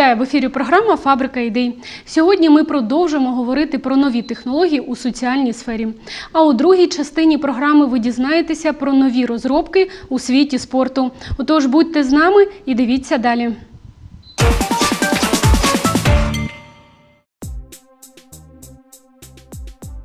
Вітаю в ефірі. Програма Фабрика ідей. Сьогодні ми продовжимо говорити про нові технології у соціальній сфері. А у другій частині програми ви дізнаєтеся про нові розробки у світі спорту. Отож, будьте з нами і дивіться далі.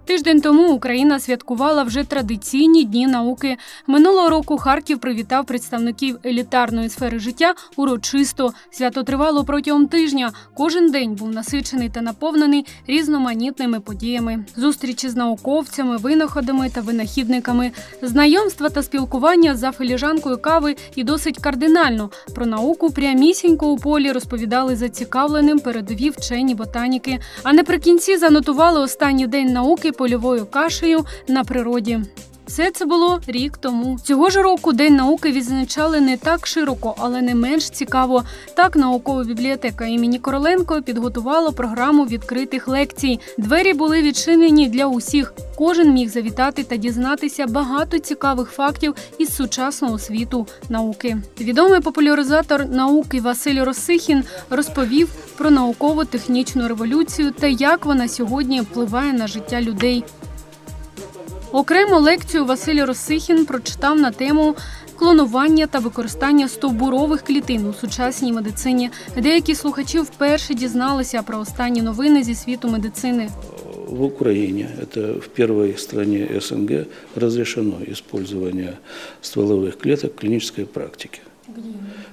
Тиждень тому Україна святкувала вже традиційні дні науки. Минулого року Харків привітав представників елітарної сфери життя урочисто. Свято тривало протягом тижня. Кожен день був насичений та наповнений різноманітними подіями: зустрічі з науковцями, винаходами та винахідниками, знайомства та спілкування за філіжанкою кави і досить кардинально про науку прямісінько у полі розповідали зацікавленим передові вчені ботаніки. А наприкінці занотували останній день науки польовою кашею на природі. Все це було рік тому. Цього ж року День науки відзначали не так широко, але не менш цікаво. Так, наукова бібліотека імені Короленко підготувала програму відкритих лекцій. Двері були відчинені для усіх. Кожен міг завітати та дізнатися багато цікавих фактів із сучасного світу науки. Відомий популяризатор науки Василь Росихін розповів про науково-технічну революцію та як вона сьогодні впливає на життя людей. Окрему лекцію Василь Росихін прочитав на тему клонування та використання стовбурових клітин у сучасній медицині. Деякі слухачі вперше дізналися про останні новини зі світу медицини. В Украине, это в первой стране СНГ, разрешено использование стволовых клеток в клинической практике.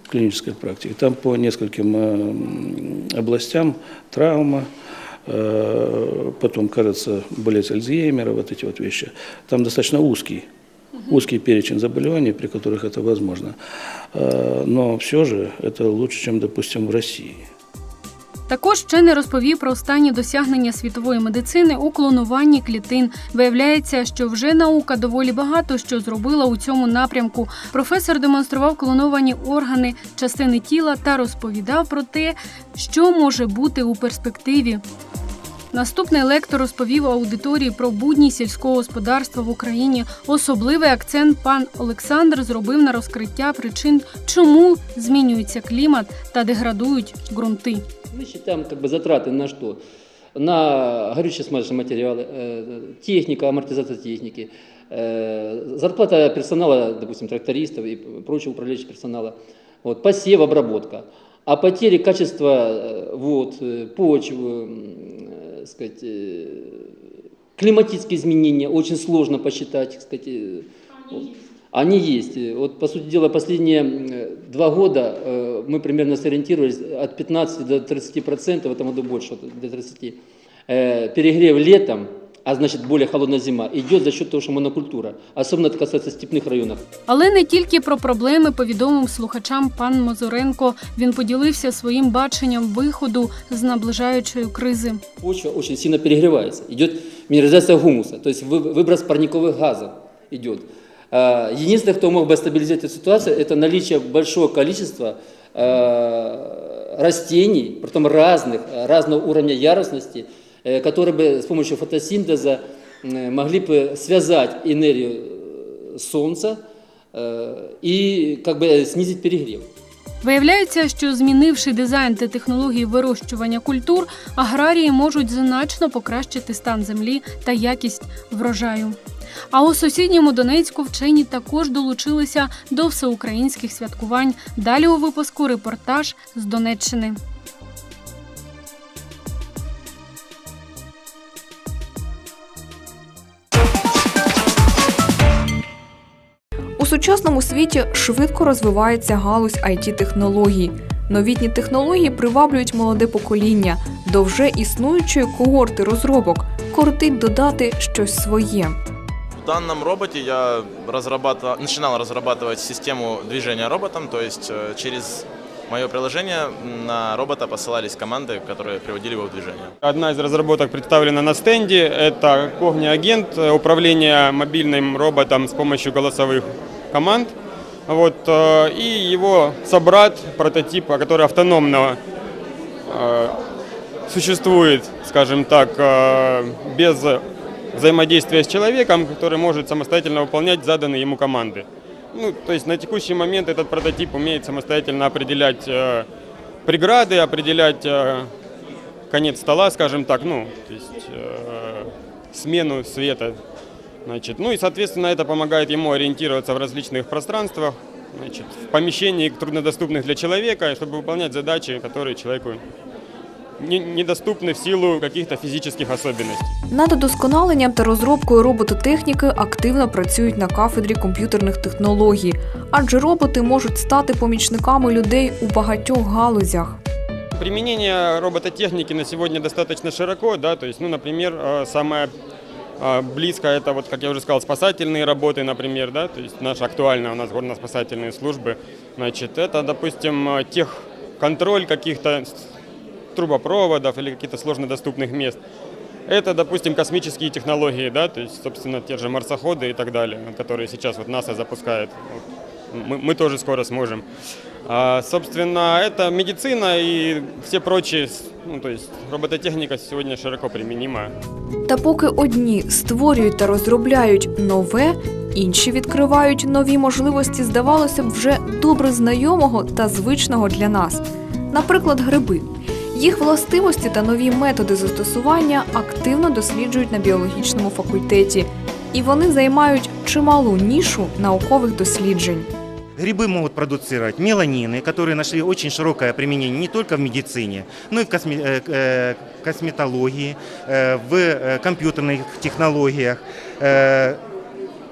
В клинической практике. Там по нескольким э, областям травма, э, потом, кажется, болезнь Альцгеймера, вот эти вот вещи. Там достаточно узкий, узкий перечень заболеваний, при которых это возможно. Э, Но все же это лучше, чем, допустим, в России. Також вчений розповів про останні досягнення світової медицини у клонуванні клітин. Виявляється, що вже наука доволі багато що зробила у цьому напрямку. Професор демонстрував клоновані органи, частини тіла та розповідав про те, що може бути у перспективі. Наступний лектор розповів аудиторії про будні сільського господарства в Україні. Особливий акцент пан Олександр зробив на розкриття причин, чому змінюється клімат та деградують ґрунти. Мы считаем как бы затраты на что? На горюче-смазочные материалы, э, техника, амортизация техники, э, зарплата персонала, допустим, трактористов и прочего управляющего персонала, вот, посев, обработка. А потери качества э, вод, э, почв, м, э, сказать, э, климатические изменения очень сложно посчитать, так сказать, они есть. Вот, по сути дела, последние два года э, мы примерно сориентировались от 15 до 30 процентов, в этом году больше, до 30. Э, Перегрев летом, а значит более холодная зима, идет за счет того, что монокультура. Особенно это касается степных районов. Але не тільки про проблеми повідомив слухачам пан Мозоренко. Він поділився своїм баченням виходу з наближаючої кризи. Почва очень сильно перегревается. Идет минерализация гумуса, то есть вы- выброс парниковых газов идет. А, Единственное, кто мог бы стабилизировать эту ситуацию, это наличие большого количества э, растений, притом разных, э, разного уровня ярусности, э, которые бы с помощью фотосинтеза э, могли бы связать энергию э, Солнца э, и как бы снизить перегрев. Виявляється, що змінивши дизайн та технології вирощування культур, аграрії можуть значно покращити стан землі та якість врожаю. А у сусідньому Донецьку вчені також долучилися до всеукраїнських святкувань. Далі у випуску репортаж з Донеччини. сучасному світі швидко розвивається галузь it технологій Новітні технології приваблюють молоде покоління. До вже існуючої когорти розробок кортить додати щось своє. В данном роботе я разрабатывал, начинал разрабатывать систему движения роботом, то есть э, через мое приложение на робота посылались команды, которые приводили его в движение. Одна из разработок представлена на стенде. Это Когни-агент, э, управление мобильным роботом с помощью голосовых Команд. Вот, э, и его собрат, прототип, который автономно э, существует, скажем так, э, без взаимодействия с человеком, который может самостоятельно выполнять заданные ему команды. Ну, то есть на текущий момент этот прототип умеет самостоятельно определять преграды, определять конец стола, скажем так, ну, то есть смену света. Значит, ну и, соответственно, это помогает ему ориентироваться в различных пространствах, значит, в помещениях, труднодоступных для человека, чтобы выполнять задачи, которые человеку не- недоступны в силу каких-то физических особенностей. Над удосконаленням та розробкою робототехніки активно працюють на кафедрі комп'ютерних технологій, адже роботи можуть стати помічниками людей у багатьох галузях. Применение робототехники на сегодня достаточно широко, да, то есть, ну, например, э, самое э, близкое это, вот, как я уже сказал, спасательные работы, например, да, то есть наша актуальная у нас горно-спасательные службы, значит, это, допустим, э, тех контроль каких-то трубопроводов или каких-то сложнодоступных мест. Это, допустим, космические технологии, да, то есть, собственно, те же марсоходы и так далее, которые сейчас вот НАСА запускает. Мы, мы тоже скоро сможем. А, собственно, это медицина и все прочие, ну, то есть робототехника сегодня широко применима. Та поки одні створюють та розробляють нове, інші відкривають нові можливості, здавалося б, вже добре знайомого та звичного для нас. Наприклад, гриби. Їх властивості та нові методи застосування активно досліджують на біологічному факультеті, і вони займають чималу нішу наукових досліджень. Грибы могут продуцировать меланины, которые нашли очень широкое применение не только в медицине, но и в косме- э, к- э, косметологии, э, в э, компьютерных технологиях.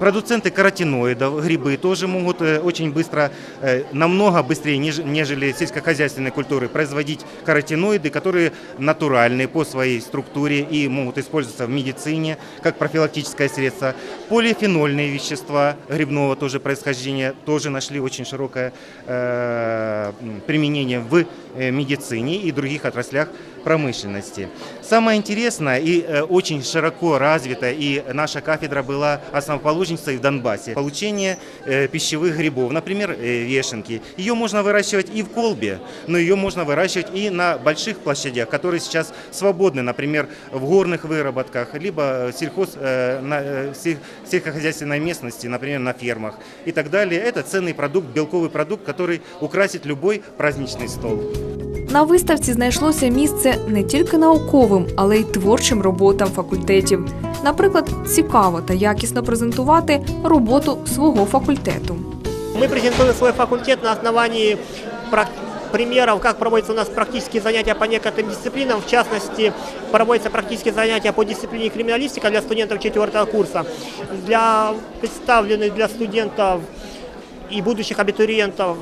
Э, Продуценты каротиноидов, грибы тоже могут э, очень быстро, э, намного быстрее, неж- нежели сельскохозяйственные культуры, производить каротиноиды, которые натуральные по своей структуре и могут использоваться в медицине как профилактическое средство. Полифенольные вещества грибного тоже происхождения тоже нашли очень широкое э, м, применение в э, медицине и других отраслях промышленности. Самое интересное и э, очень широко развито, и наша кафедра была основоположницей в Донбассе, получение э, пищевых грибов, например, э, вешенки. Ее можно выращивать и в колбе, но ее можно выращивать и на больших площадях, которые сейчас свободны, например, в горных выработках, либо э, сельхоз, на сельскохозяйственной местности, например, на фермах и так далее. Это ценный продукт, белковый продукт, который украсит любой праздничный стол. На виставці знайшлося місце не тільки науковим, але й творчим роботам факультетів. Наприклад, цікаво та якісно презентувати роботу свого факультету. Мы презентуем свой факультет на основании прак- примеров, как проводятся у нас практические занятия по некоторым дисциплинам. В частности, проводятся практические занятия по дисциплине криминалистика для студентов четвертого курса. Для представленных для студентов и будущих абитуриентов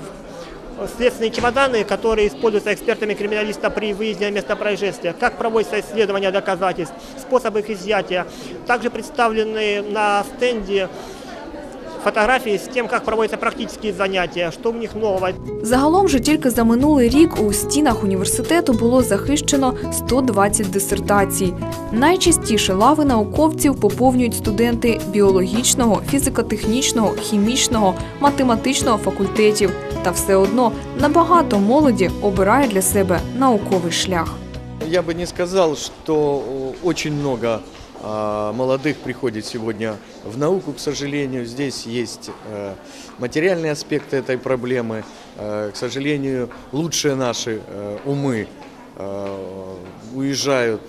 Следственные чемоданы, которые используются экспертами-криминалиста при выезде на место происшествия, как проводится исследование доказательств, способы их изъятия. Также представлены на стенде фотографии с тем, как проводятся практические занятия, что в них нового. Загалом же тільки за минулий рік у стінах університету було захищено 120 дисертацій. Найчастіше лави науковців поповнюють студенти біологічного, фізико-технічного, хімічного, математичного факультетів. Та все одно набагато молоді обирає для себе науковий шлях. Я бы не сказал, что о, очень много молодых приходит сегодня в науку, к сожалению. Здесь есть э, материальные аспекты этой проблемы. Э, К сожалению, лучшие наши э, умы уезжают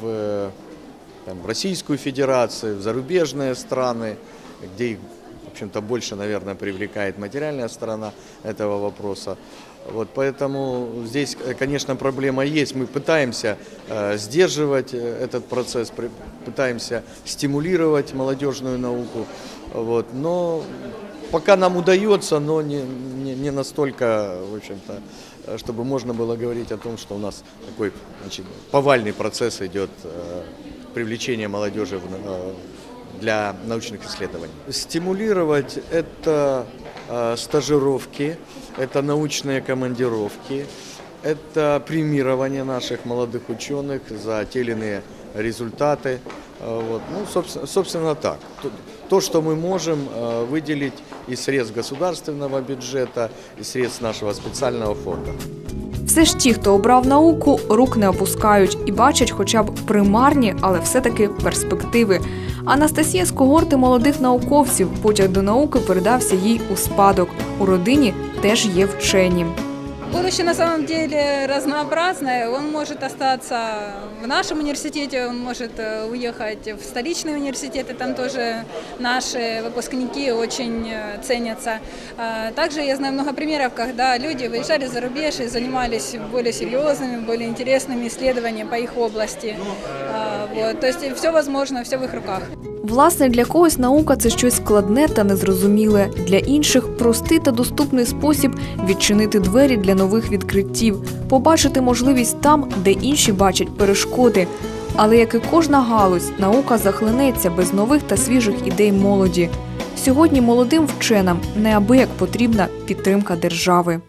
в Российскую Федерацию, в зарубежные страны, где их, в общем-то, больше, наверное, привлекает материальная сторона этого вопроса. Вот, поэтому здесь, э, конечно, проблема есть. Мы пытаемся э, сдерживать э, этот процесс, при- пытаемся стимулировать молодежную науку. Вот, но пока нам удается, но не, не, не настолько, в общем-то, э, чтобы можно было говорить о том, что у нас такой значит, повальный процесс идет э, привлечения молодежи в, э, для научных исследований. Стимулировать это стажировки, это научные командировки, это премирование наших молодых ученых за те или иные результаты. Э, Вот. Ну, собственно, собственно так. То, то, что мы можем э, выделить из средств государственного бюджета, из средств нашего специального фонда. Все ж ті, хто обрав науку, рук не опускають і бачать хоча б примарні, але все-таки перспективи. Анастасія з когорти молодих науковців. Потяг до науки передався їй у спадок. У родині теж є вчені. Будущее на самом деле разнообразное. Он может остаться в нашем университете, он может э, уехать в столичные университеты, там тоже наши выпускники очень э, ценятся. А Также я знаю много примеров, когда люди выезжали за рубеж и занимались более серьезными, более интересными исследованиями по их области. А, Вот. То есть все возможно, все в их руках. Власне, для когось наука це щось складне та незрозуміле, для інших простий та доступний спосіб відчинити двері для нових відкриттів, побачити можливість там, де інші бачать перешкоди. Але як і кожна галузь, наука захлинеться без нових та свіжих ідей молоді. Сьогодні молодим вченим неабияк потрібна підтримка держави.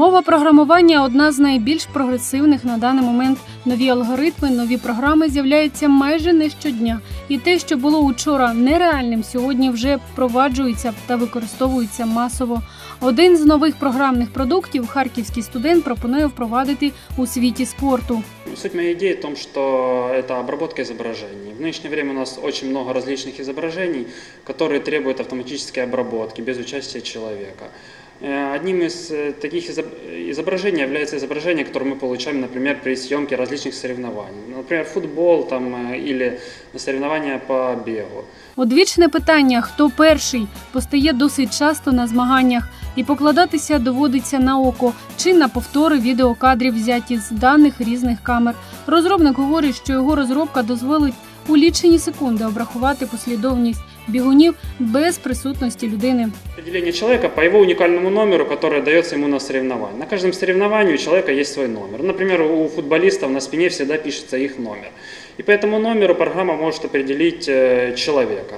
Мова програмування одна з найбільш прогресивних на даний момент. Нові алгоритми, нові програми з'являються майже не щодня. І те, що було учора нереальним, сьогодні вже впроваджується та використовується масово. Один з нових програмних продуктів харківський студент пропонує впровадити у світі спорту. Суть моей идеи в том, что это обработка изображений. В нынешнее время у нас очень много различных изображений, которые требуют автоматической обработки без участия человека. Э, Одним из э, таких изоб- изображений является изображение, которое мы получаем, например, при съемке различных соревнований. Например, футбол там, э, или соревнования по бегу. Одвічне питання, хто перший, постає досить часто на змаганнях, і покладатися доводиться на око чи на повтори відеокадрів, взяті з даних різних камер. Розробник говорить, що його розробка дозволить у лічені секунди обрахувати послідовність бігунів без присутності людини. Определение человека по его уникальному номеру, который дается ему на соревновании. На каждом соревновании у человека есть свой номер. Например, у футболистов на спине всегда пишется их номер. И по этому номеру программа может определить э, человека.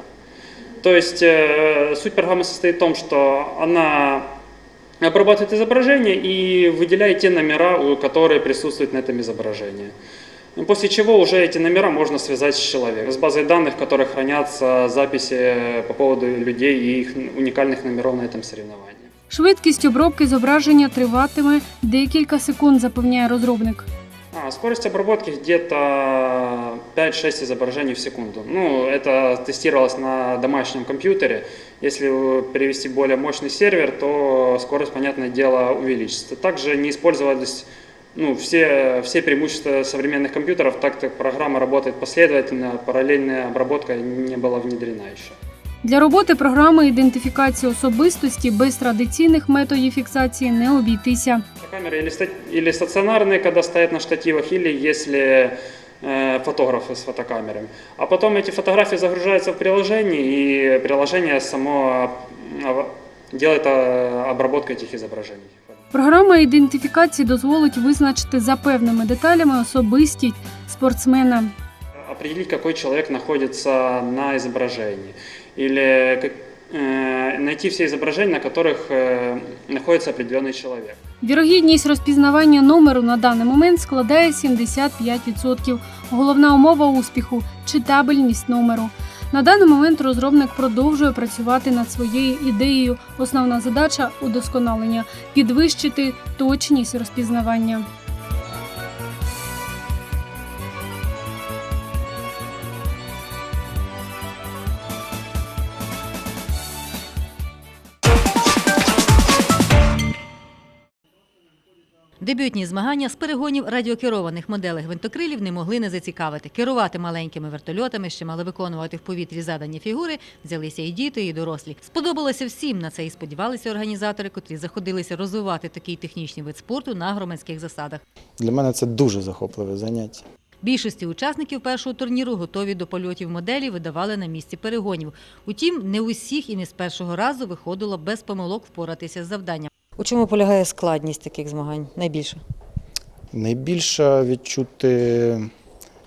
То есть э, суть программы состоит в том, что она обрабатывает изображение и выделяет те номера, у- которые присутствуют на этом изображении. После чего уже эти номера можно связать с человеком, с базой данных, в которой хранятся записи по поводу людей и их уникальных номеров на этом соревновании. Швидкість обробки зображення триватиме декілька секунд, запевняє розробник. А, скорость обработки где-то 5-6 изображений в секунду. Ну, это тестировалось на домашнем компьютере. Если перевести более мощный сервер, то скорость, понятное дело, увеличится. Также не использовались ну, все, все преимущества современных компьютеров, так как программа работает последовательно, параллельная обработка не была внедрена еще. Для роботи програми ідентифікації особистості без традиційних методів фіксації не обійтися. Камеры или, ста- или стационарные, когда стоят на штативах, или если э, фотографы с фотокамерами. А потом эти фотографии загружаются в приложение, и приложение само э, делает э, обработку этих изображений. Програма ідентифікації дозволить визначити за певними деталями особистість спортсмена. Определить, какой человек находится на изображении. Или как- э, найти все изображения, на которых э, находится определенный человек. Вірогідність розпізнавання номеру на даний момент складає 75%. Головна умова успіху читабельність номеру. На даний момент розробник продовжує працювати над своєю ідеєю. Основна задача удосконалення підвищити точність розпізнавання. Дебютні змагання з перегонів радіокерованих моделей гвинтокрилів не могли не зацікавити. Керувати маленькими вертольотами, ще мали виконувати в повітрі задані фігури, взялися і діти, і дорослі. Сподобалося всім на це і сподівалися організатори, котрі заходилися розвивати такий технічний вид спорту на громадських засадах. Для мене це дуже захопливе заняття. Більшості учасників першого турніру готові до польотів моделі видавали на місці перегонів. Утім, не усіх і не з першого разу виходило без помилок впоратися з завданням. У чому полягає складність таких змагань найбільше? Найбільше відчути,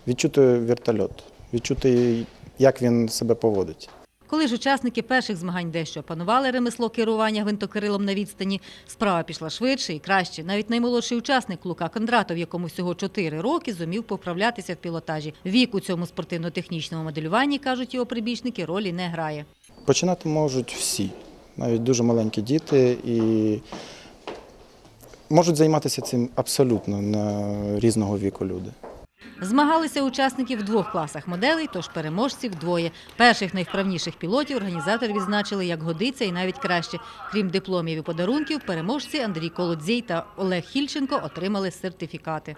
відчути вертольот, відчути, як він себе поводить. Коли ж учасники перших змагань дещо опанували ремесло керування гвинтокрилом на відстані, справа пішла швидше і краще. Навіть наймолодший учасник Лука Кондратов, якому всього 4 роки, зумів поправлятися в пілотажі. Вік у цьому спортивно-технічному моделюванні, кажуть його прибічники, ролі не грає. Починати можуть всі, навіть дуже маленькі діти, і можуть займатися цим абсолютно на різного віку люди. Змагалися учасники в двох класах моделей, тож переможців двоє. Перших найвправніших пілотів організатори відзначили як годиться і навіть краще. Крім дипломів і подарунків, переможці Андрій Колодзій та Олег Хільченко отримали сертифікати.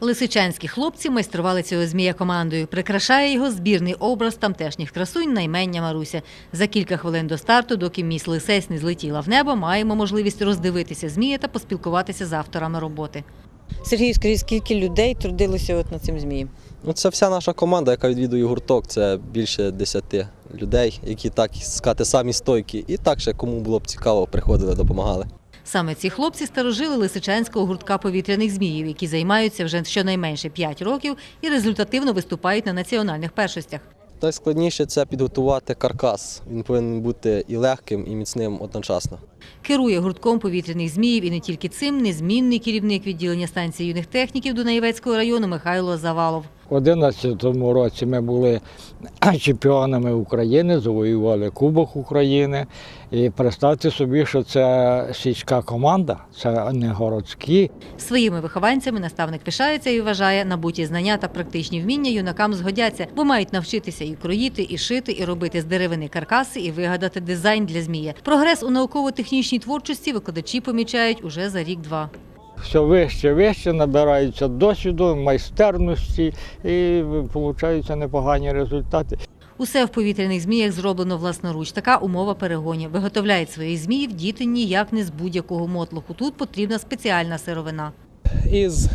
Лисичанські хлопці майстрували цього змія командою. Прикрашає його збірний образ тамтешніх красунь наймення Маруся. За кілька хвилин до старту, доки міс Лисець не злетіла в небо, маємо можливість роздивитися змія та поспілкуватися з авторами роботи. Сергій, скажіть, скільки людей трудилося от над цим змієм? Ну, це вся наша команда, яка відвідує гурток. Це більше 10 людей, які так сказати, самі стойкі. І так ще кому було б цікаво, приходили, допомагали. Саме ці хлопці старожили Лисичанського гуртка повітряних зміїв, які займаються вже щонайменше 5 років і результативно виступають на національних першостях. Найскладніше це підготувати каркас. Він повинен бути і легким, і міцним одночасно. Керує гуртком повітряних зміїв і не тільки цим незмінний керівник відділення станції юних техніків Дунаєвецького району Михайло Завалов. У 2011 році ми були чемпіонами України, завоювали Кубок України. І представте собі, що це сільська команда, це не городські. Своїми вихованцями наставник пишається і вважає, набуті знання та практичні вміння юнакам згодяться, бо мають навчитися і кроїти, і шити, і робити з деревини каркаси, і вигадати дизайн для змія. Прогрес у науково-технічній творчості викладачі помічають уже за рік-два. Все вище, вище набираються досвіду, майстерності і получаються непогані результати. Усе в повітряних зміях зроблено власноруч. Така умова перегонів. Виготовляють своїх зміїв діти ніяк не з будь-якого мотлоху. Тут потрібна спеціальна сировина. із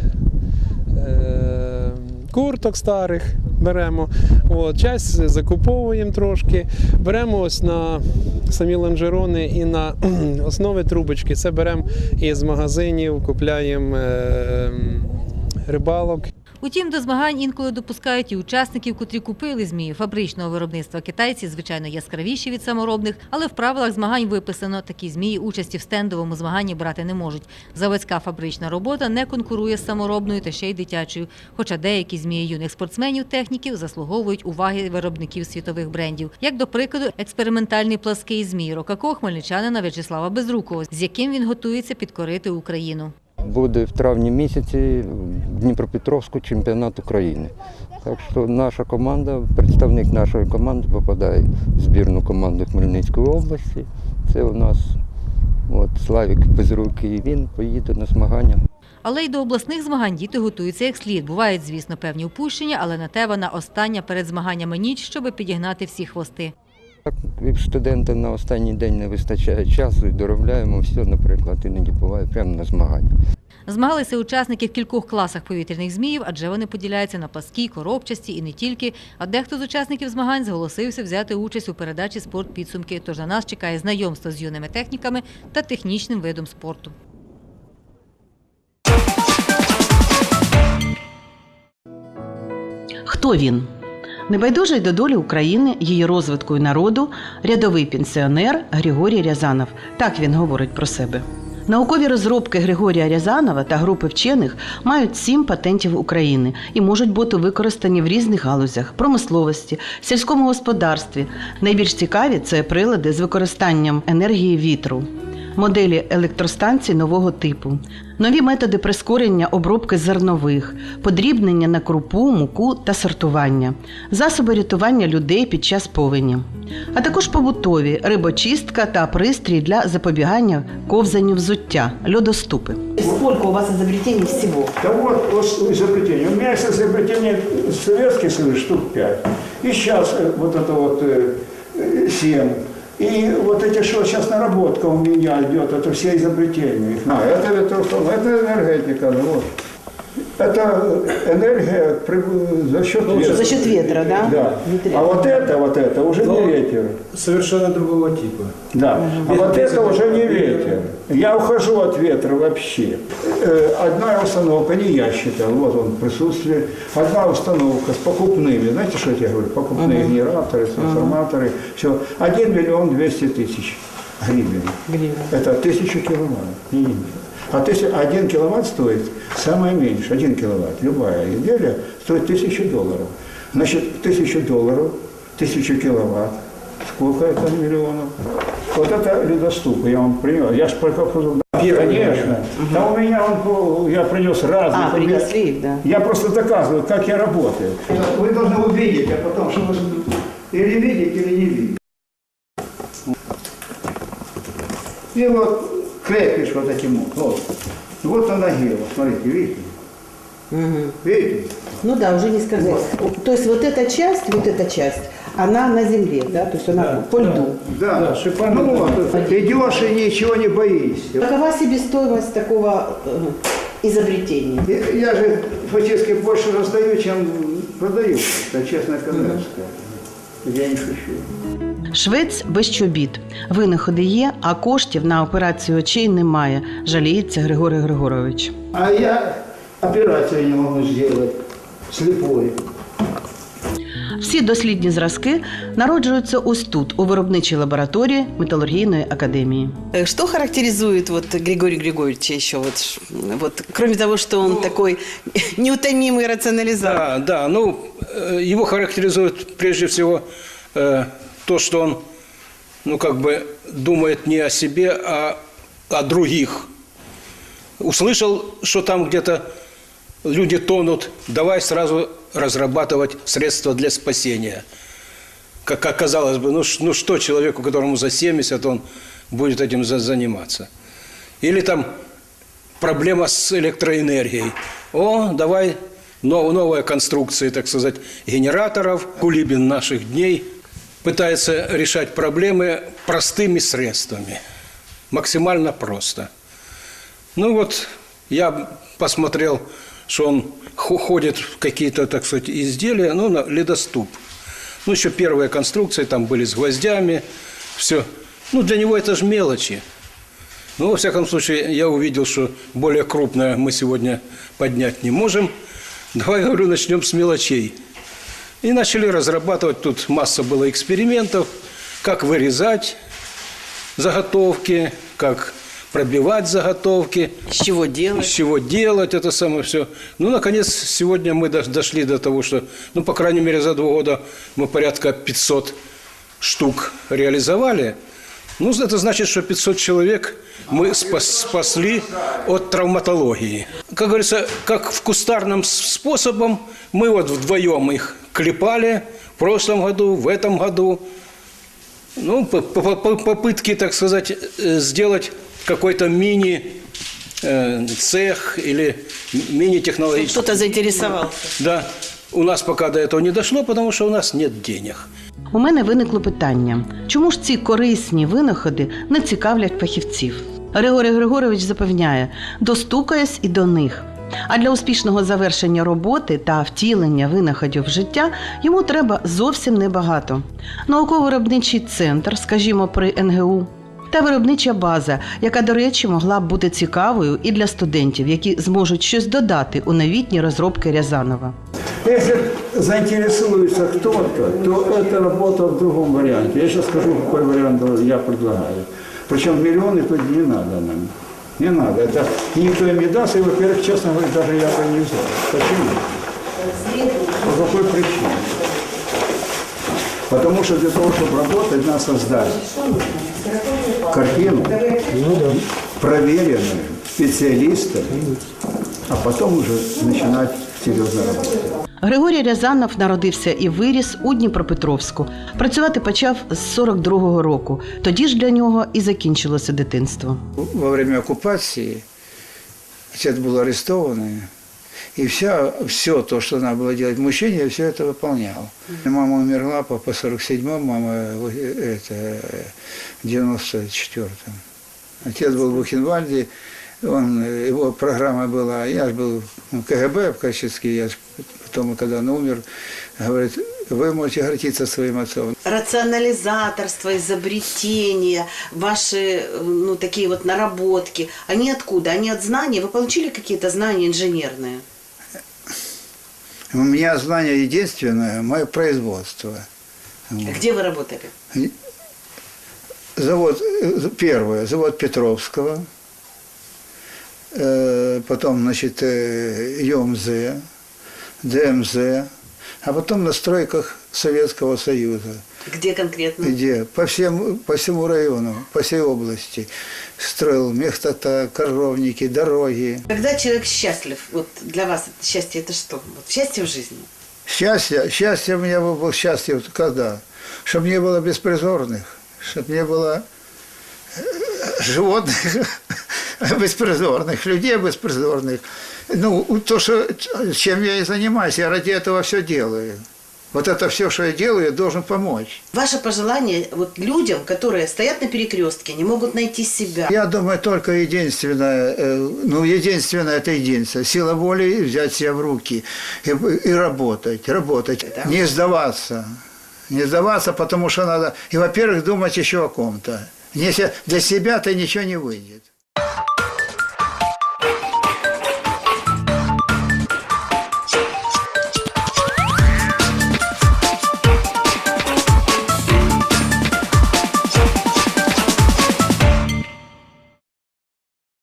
е, курток старих беремо. От, часть закуповуємо трошки. Беремо ось на самі лонжерони і на основи трубочки. Це беремо із магазинів, купляємо е, рибалок. Утім, до змагань інколи допускають і учасників, котрі купили змію фабричного виробництва. Китайці, звичайно, яскравіші від саморобних, але в правилах змагань виписано, такі змії участі в стендовому змаганні брати не можуть. Заводська фабрична робота не конкурує з саморобною та ще й дитячою. Хоча деякі змії юних спортсменів, техніків заслуговують уваги виробників світових брендів. Як до прикладу, експериментальний плаский змій Рокако хмельничанина В'ячеслава Безрукова, з яким він готується підкорити Україну. Буде в травні місяці в Дніпропетровську чемпіонат України. Так що наша команда, представник нашої команди попадає в збірну команду Хмельницької області. Це у нас от, Славік Безрукий, і він поїде на змагання. Але й до обласних змагань діти готуються як слід. Бувають, звісно, певні упущення, але на те вона остання перед змаганнями ніч, щоб підігнати всі хвости. Так, як студента на останній день не вистачає часу і доробляємо все, наприклад, іноді буває прямо на змагання. Змагалися учасники в кількох класах повітряних зміїв, адже вони поділяються на пласкі, коробчасті і не тільки. А дехто з учасників змагань зголосився взяти участь у передачі спорт підсумки. Тож на нас чекає знайомство з юними техніками та технічним видом спорту. Хто він? Небайдужий до долі України, її розвитку і народу, рядовий пенсіонер Григорій Рязанов. Так він говорить про себе. Наукові розробки Григорія Рязанова та групи вчених мають сім патентів України і можуть бути використані в різних галузях промисловості, сільському господарстві. Найбільш цікаві це прилади з використанням енергії вітру, моделі електростанцій нового типу, нові методи прискорення обробки зернових, подрібнення на крупу, муку та сортування, засоби рятування людей під час повені, а також побутові рибочистка та пристрій для запобігання ковзанню взуття, льодоступи. Сколько у вас изобретений всего? Да вот, вот изобретение. У меня есть изобретение советских союз штук 5. И сейчас э, вот это вот э, э, 7. И вот эти, что сейчас наработка у меня идет, это все изобретения. А, это, электрофон, это энергетика. ну Вот. Это энергия за счет Ну, ветра. за счет ветра, да? Да. А вот это, вот это уже не ветер. Совершенно другого типа. Да. А вот это уже не ветер. Я ухожу от ветра вообще. Э, Одна установка, не я считал, вот он присутствие. Одна установка с покупными, знаете, что я тебе говорю? Покупные генераторы, трансформаторы, все. 1 миллион 200 тысяч гривен. Это тысяча киловатт. не. А тысяча- один киловатт стоит самое меньше, один киловатт. Любая изделие стоит тысячу долларов. Значит, тысячу долларов, тысячу киловатт. Сколько это миллионов? Вот это ледоступы, я вам принял. Я же прохожу конечно. Да у меня он, я принес разные. А, принесли да. Я просто доказываю, как я работаю. Вы должны увидеть, а потом, что вы или видите, или не видите. И вот крепишь вот этим вот. Вот, вот на ноге, вот, смотрите, видите? Видите? Ну да, уже не сказать. То есть вот эта часть, вот эта часть, она на земле, да? То есть она по льду. Да, ну вот, идешь и ничего не боишься. Какова себестоимость такого э, изобретения? Я, я же фактически больше раздаю, чем продаю. Это честная коммерческая. Я не шучу. Швець без чобіт. Винаходи є, а коштів на операцію очей немає, жаліється Григорій Григорович. А я операцию не могу сделать. Слепой. Всі дослідні зразки народжуються ось тут, у виробничій лабораторії металургійної академії. Что характеризует вот Григория Григорьевича еще, вот, ш- вот, кроме того, что он такой неутомимый рационализатор? Да, да, ну, э, его характеризует прежде всего э, то, что он, ну, как бы думает не о себе, а о других. Услышал, что там где-то люди тонут, давай сразу разрабатывать средства для спасения. Как как казалось бы, ну, ну что человеку, которому за 70, он будет этим за- заниматься? Или там проблема с электроэнергией. О, давай нов- новые конструкции, так сказать, генераторов. Кулибин наших дней пытается решать проблемы простыми средствами. Максимально просто. Ну вот, я посмотрел, что он хо- ходит в какие-то, так сказать, изделия, ну, на ледоступ. Ну, еще первые конструкции там были с гвоздями, все. Ну, для него это же мелочи. Ну, во всяком случае, я увидел, что более крупное мы сегодня поднять не можем. Давай, говорю, начнем с мелочей. И начали разрабатывать, тут масса было экспериментов, как вырезать заготовки, как пробивать заготовки. С чего делать? Из чего делать это самое все. Ну, наконец, сегодня мы до- дошли до того, что, ну, по крайней мере, за два года мы порядка 500 штук реализовали. Ну, это значит, что 500 человек мы спас- спасли от травматологии. Как говорится, как в кустарном с- способом мы вот вдвоем их клепали в прошлом году, в этом году. Ну, по- по- по- попытки, так сказать, э, сделать какой-то мини э, цех или мини-технологический. Кто-то заинтересовался. Да. У нас пока до этого не дошло, потому что у нас нет денег. У мене виникло питання: чому ж ці корисні винаходи не цікавлять фахівців? Григорій Григорович запевняє, достукаюсь і до них. А для успішного завершення роботи та втілення винаходів в життя йому треба зовсім небагато. Науково-виробничий центр, скажімо, при НГУ, та виробнича база, яка, до речі, могла б бути цікавою і для студентів, які зможуть щось додати у новітні розробки Рязанова. Если заинтересуется кто-то, то это работа в другом варианте. Я сейчас скажу, какой вариант я предлагаю. Причем миллионы тут не надо нам. Не надо. Это никто им не даст. И, во-первых, честно говоря, даже я бы не взял. Почему? По какой причине? Потому что для того, чтобы работать, надо создать картину, проверенную, специалистов, а потом уже начинать серьезно работать. Григорій Рязанов народився і виріс у Дніпропетровську. Працювати почав з 42-го року. Тоді ж для нього і закінчилося дитинство. Во время оккупации отец был арестованный, и вся, все то, что надо было делать мужчине, я все это выполнял. Мама умерла, папа 47-м, мама э, это, в 94-м. Отец был в Бухенвальде, он, э, его программа была, я же был в КГБ в качестве, я ж потом, когда он умер, говорит, вы можете гордиться своим отцом. Рационализаторство, изобретения, ваши ну, такие вот наработки, они откуда? Они от знаний? Вы получили какие-то знания инженерные? У меня знание единственное, мое производство. Вот. Где вы работали? Завод, э, первое, завод Петровского, э, потом, значит, э, ЮМЗ, ДМЗ, а потом на стройках Советского Союза. Где конкретно? Где? По, всем, по всему району, по всей области. Строил мехтота, коровники, дороги. Когда человек счастлив, вот для вас счастье это что? Вот счастье в жизни. Счастье, счастье у меня было, было счастье вот когда? Чтобы не было беспризорных, чтобы не было э, животных беспризорных, людей беспризорных. Ну, то, что, чем я и занимаюсь, я ради этого все делаю. Вот это все, что я делаю, я должен помочь. Ваше пожелание вот людям, которые стоят на перекрестке, не могут найти себя. Я думаю, только единственное, э, ну, единственное, это единственное, сила воли взять себя в руки и, и работать, работать, не сдаваться. Не сдаваться, потому что надо, и, во-первых, думать еще о ком-то. Если для себя-то ничего не выйдет.